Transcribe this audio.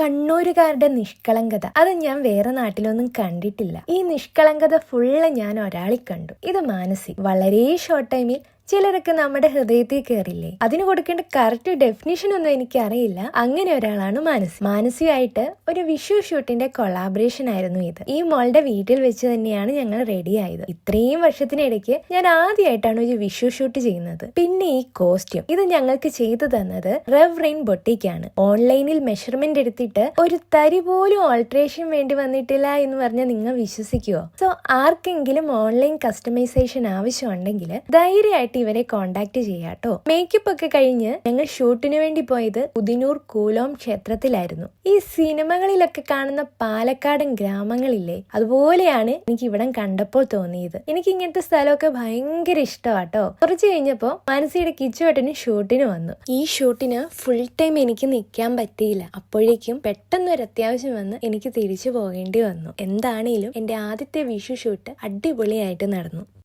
കണ്ണൂരുകാരുടെ നിഷ്കളങ്കത. അത് ഞാൻ വേറെ നാട്ടിലൊന്നും കണ്ടിട്ടില്ല. ഈ നിഷ്കളങ്കത ഫുള്ള് ഞാൻ ഒരാളിൽ കണ്ടു. ഇത് മാനസി വളരെ ഷോർട്ട് ടൈമിൽ ചിലരൊക്കെ നമ്മുടെ ഹൃദയത്തിൽ കയറില്ലേ അതിന് കൊടുക്കേണ്ട കറക്റ്റ് ഡെഫിനിഷൻ ഒന്നും എനിക്ക് അറിയില്ല അങ്ങനെ ഒരാളാണ് മാനസി. മാനസിയായിട്ട് ഒരു വിഷു ഷൂട്ടിന്റെ കൊളാബറേഷൻ ആയിരുന്നു ഇത്. ഈ മോളുടെ വീട്ടിൽ വെച്ച് തന്നെയാണ് ഞങ്ങൾ റെഡി ആയത്. ഇത്രയും വർഷത്തിനിടയ്ക്ക് ഞാൻ ആദ്യമായിട്ടാണ് ഒരു വിഷു ഷൂട്ട് ചെയ്യുന്നത്. പിന്നെ ഈ കോസ്റ്റ്യൂം ഇത് ഞങ്ങൾക്ക് ചെയ്തു തന്നത് റെയിൻ ബൊട്ടിക്കാണ്. ഓൺലൈനിൽ മെഷർമെന്റ് എടുത്തിട്ട് ഒരു തരി പോലും ഓൾട്രേഷൻ വേണ്ടി വന്നിട്ടില്ല എന്ന് പറഞ്ഞാൽ നിങ്ങൾ വിശ്വസിക്കുവോ? സോ ആർക്കെങ്കിലും ഓൺലൈൻ കസ്റ്റമൈസേഷൻ ആവശ്യമുണ്ടെങ്കിൽ ധൈര്യമായിട്ട് ഇവരെ കോണ്ടാക്ട് ചെയ്യാട്ടോ മേക്കപ്പ് ഒക്കെ കഴിഞ്ഞ് ഞങ്ങൾ ഷൂട്ടിന് വേണ്ടി പോയത് പുതിനൂർ കൂലോം ക്ഷേത്രത്തിലായിരുന്നു. ഈ സിനിമകളിലൊക്കെ കാണുന്ന പാലക്കാടൻ ഗ്രാമങ്ങളില്ലേ അതുപോലെയാണ് എനിക്ക് ഇവിടം കണ്ടപ്പോൾ തോന്നിയത്. എനിക്ക് ഇങ്ങനത്തെ സ്ഥലമൊക്കെ ഭയങ്കര ഇഷ്ടമാട്ടോ കുറച്ച് കഴിഞ്ഞപ്പോ മാനസിയുടെ കിച്ചുവേട്ടന് ഷൂട്ടിന് വന്നു. ഈ ഷൂട്ടിന് ഫുൾ ടൈം എനിക്ക് നിൽക്കാൻ പറ്റിയില്ല. അപ്പോഴേക്കും പെട്ടെന്ന് ഒരു അത്യാവശ്യം വന്ന് എനിക്ക് തിരിച്ചു പോകേണ്ടി വന്നു. എന്താണേലും എന്റെ ആദ്യത്തെ വിഷു ഷൂട്ട് അടിപൊളിയായിട്ട് നടന്നു.